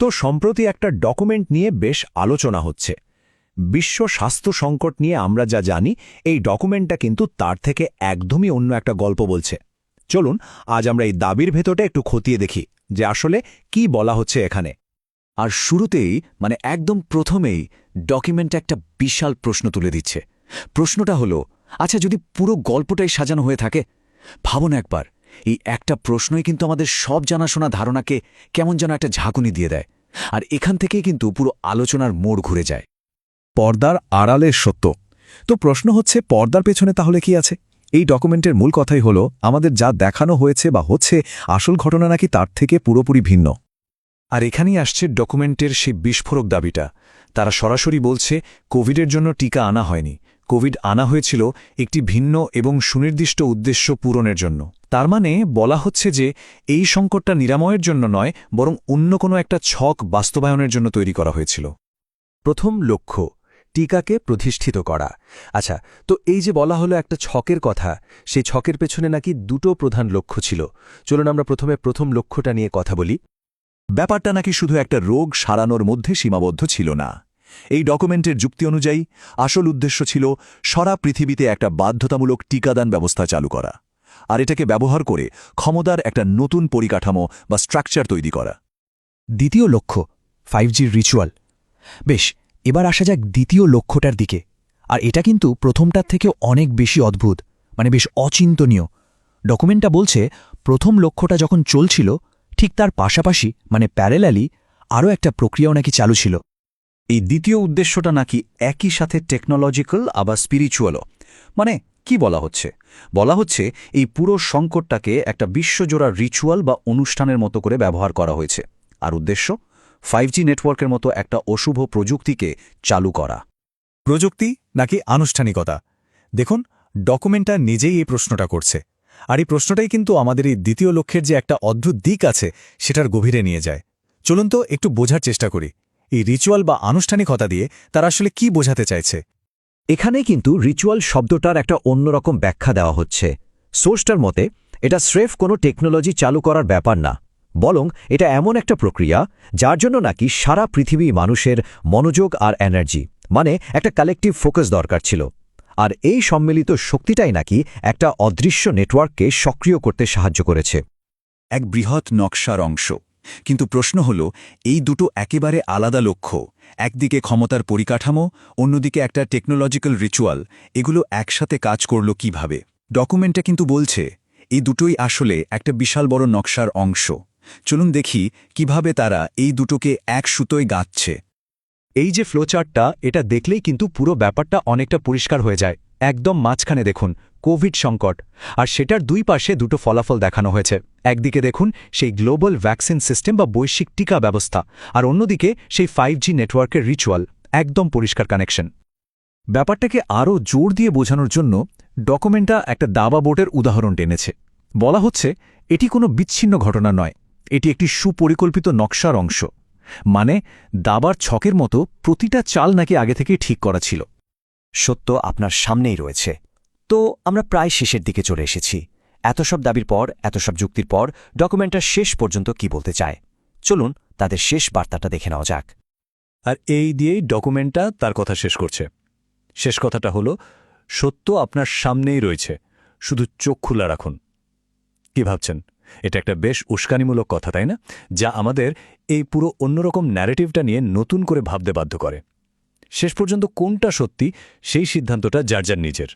তো সম্প্রতি একটা ডকুমেন্ট নিয়ে বেশ আলোচনা হচ্ছে। বিশ্ব স্বাস্থ্য সংকট নিয়ে আমরা যা জানি, এই ডকুমেন্টটা কিন্তু তার থেকে একদমই অন্য একটা গল্প বলছে। চলুন, আজ আমরা এই দাবির ভেতরটা একটু খতিয়ে দেখি যে আসলে কি বলা হচ্ছে এখানে। আর শুরুতেই মানে একদম প্রথমেই ডকুমেন্ট একটা বিশাল প্রশ্ন তুলে দিচ্ছে। প্রশ্নটা হলো আচ্ছা যদি পুরো গল্পটাই সাজানো হয়ে থাকে, ভাবুন একবার এই একটা প্রশ্নই কিন্তু আমাদের সব জানাশোনা ধারণাকে কেমন যেন একটা ঝাঁকুনি দিয়ে দেয়। আর এখান থেকেই কিন্তু পুরো আলোচনার মোড় ঘুরে যায়। পর্দার আড়ালের সত্য। তো প্রশ্ন হচ্ছে, পর্দার পেছনে তাহলে কি আছে? এই ডকুমেন্টের মূল কথাই হলো, আমাদের যা দেখানো হয়েছে বা হচ্ছে আসল ঘটনা নাকি তার থেকে পুরোপুরি ভিন্ন। আর এখানেই আসছে ডকুমেন্টের সেই বিস্ফোরক দাবিটা। তারা সরাসরি বলছে, কোভিডের জন্য টিকা আনা হয়নি। কোভিড আনা হয়েছিল একটি ভিন্ন এবং সুনির্দিষ্ট উদ্দেশ্য পূরণের জন্য। তার মানে বলা হচ্ছে যে এই সংকটটা নিরাময়ের জন্য নয়, বরং অন্য কোনো একটা ছক বাস্তবায়নের জন্য তৈরি করা হয়েছিল। প্রথম লক্ষ্য, টিকাকে প্রতিষ্ঠিত করা। আচ্ছা তো এই যে বলা হলো একটা ছকের কথা, সেই ছকের পেছনে নাকি দুটো প্রধান লক্ষ্য ছিল। চলুন আমরা প্রথমে প্রথম লক্ষ্যটা নিয়ে কথা বলি। ব্যাপারটা নাকি শুধু একটা রোগ সারানোর মধ্যে সীমাবদ্ধ ছিল না। এই ডকুমেন্টের যুক্তি অনুযায়ী, আসল উদ্দেশ্য ছিল সারা পৃথিবীতে একটা বাধ্যতামূলক টিকাদান ব্যবস্থা চালু করা। আর এটাকে ব্যবহার করে ক্ষমতার একটা নতুন পরিকাঠামো বা স্ট্রাকচার তৈরি করা। দ্বিতীয় লক্ষ্য ফাইভ জির রিচুয়াল বেশ, এবার আসা যাক দ্বিতীয় লক্ষ্যটার দিকে। আর এটা কিন্তু প্রথমটার থেকে অনেক বেশি অদ্ভুত মানে বেশ অচিন্তনীয়। ডকুমেন্টটা বলছে, প্রথম লক্ষ্যটা যখন চলছিল, ঠিক তার পাশাপাশি মানে প্যারেলালি আরও একটা প্রক্রিয়াও নাকি চালু ছিল। এই দ্বিতীয় উদ্দেশ্যটা নাকি একই সাথে টেকনোলজিক্যাল আবার স্পিরিচুয়ালও মানে কি বলা হচ্ছে? বলা হচ্ছে, এই পুরো সংকটটাকে একটা বিশ্বজোড়া রিচুয়াল বা অনুষ্ঠানের মতো করে ব্যবহার করা হয়েছে। আর উদ্দেশ্য? ফাইভ নেটওয়ার্কের মতো একটা অশুভ প্রযুক্তিকে চালু করা। প্রযুক্তি নাকি আনুষ্ঠানিকতা? দেখুন ডকুমেন্টটা নিজেই এই প্রশ্নটা করছে। আর এই প্রশ্নটাই কিন্তু আমাদের এই দ্বিতীয় লক্ষ্যের যে একটা অদ্ভুত দিক আছে, সেটার গভীরে নিয়ে যায়। চলুন তো একটু বোঝার চেষ্টা করি। এই রিচুয়াল বা আনুষ্ঠানিকতা দিয়ে তারা আসলে কি বোঝাতে চাইছে? এখানে কিন্তু রিচুয়াল শব্দটার একটা অন্যরকম ব্যাখ্যা দেওয়া হচ্ছে। সোর্সটার মতে, এটা স্রেফ কোনো টেকনোলজি চালু করার ব্যাপার না, বরং এটা এমন একটা প্রক্রিয়া যার জন্য নাকি সারা পৃথিবী মানুষের মনোযোগ আর এনার্জি মানে একটা কালেকটিভ ফোকাস দরকার ছিল। আর এই সম্মিলিত শক্তিটাই নাকি একটা অদৃশ্য নেটওয়ার্ককে সক্রিয় করতে সাহায্য করেছে। এক বৃহৎ নকশার অংশ। কিন্তু প্রশ্ন হল, এই দুটো একেবারে আলাদা লক্ষ্য, একদিকে ক্ষমতার পরিকাঠামো, অন্যদিকে একটা টেকনোলজিক্যাল রিচুয়াল এগুলো একসাথে কাজ করল কীভাবে? ডকুমেন্টটা কিন্তু বলছে, এই দুটোই আসলে একটা বিশাল বড় নকশার অংশ। চলুন দেখি কীভাবে তারা এই দুটোকে এক সুতোয় গাঁথছে এই যে ফ্লোচার্টটা এটা দেখলেই কিন্তু পুরো ব্যাপারটা অনেকটা পরিষ্কার হয়ে যায়। একদম মাঝখানে দেখুন কোভিড সংকট। আর সেটার দুই পাশে দুটো ফলাফল দেখানো হয়েছে। একদিকে দেখুন, সেই গ্লোবাল ভ্যাকসিন সিস্টেম বা বৈশ্বিক টিকা ব্যবস্থা। আর অন্যদিকে, সেই ফাইভ নেটওয়ার্কের রিচুয়াল, একদম পরিষ্কার কানেকশন। ব্যাপারটাকে আরও জোর দিয়ে বোঝানোর জন্য ডকুমেন্টটা একটা দাবা বোর্ডের উদাহরণ টেনেছে। বলা হচ্ছে, এটি কোনো বিচ্ছিন্ন ঘটনা নয়। এটি একটি সুপরিকল্পিত নকশার অংশ। মানে দাবার ছকের মতো প্রতিটা চাল নাকি আগে থেকেই ঠিক করা ছিল। সত্য আপনার সামনেই রয়েছে। তো আমরা প্রায় শেষের দিকে চলে এসেছি। এত সব দাবির পর, এত সব যুক্তির পর ডকুমেন্টটা শেষ পর্যন্ত কি বলতে চায়? চলুন তাদের শেষ বার্তাটা দেখে নেওয়া যাক। আর এই দিয়েই ডকুমেন্টটা তার কথা শেষ করছে। শেষ কথাটা হলো, সত্য আপনার সামনেই রয়েছে। শুধু চোখ খোলা রাখুন। কি ভাবছেন? এটা একটা বেশ উস্কানিমূলক কথা, তাই না? যা আমাদের এই পুরো অন্যরকম ন্যারেটিভটা নিয়ে নতুন করে ভাবতে বাধ্য করে। শেষ পর্যন্ত কোনটা সত্যি, সেই সিদ্ধান্তটা যার যার নিজের।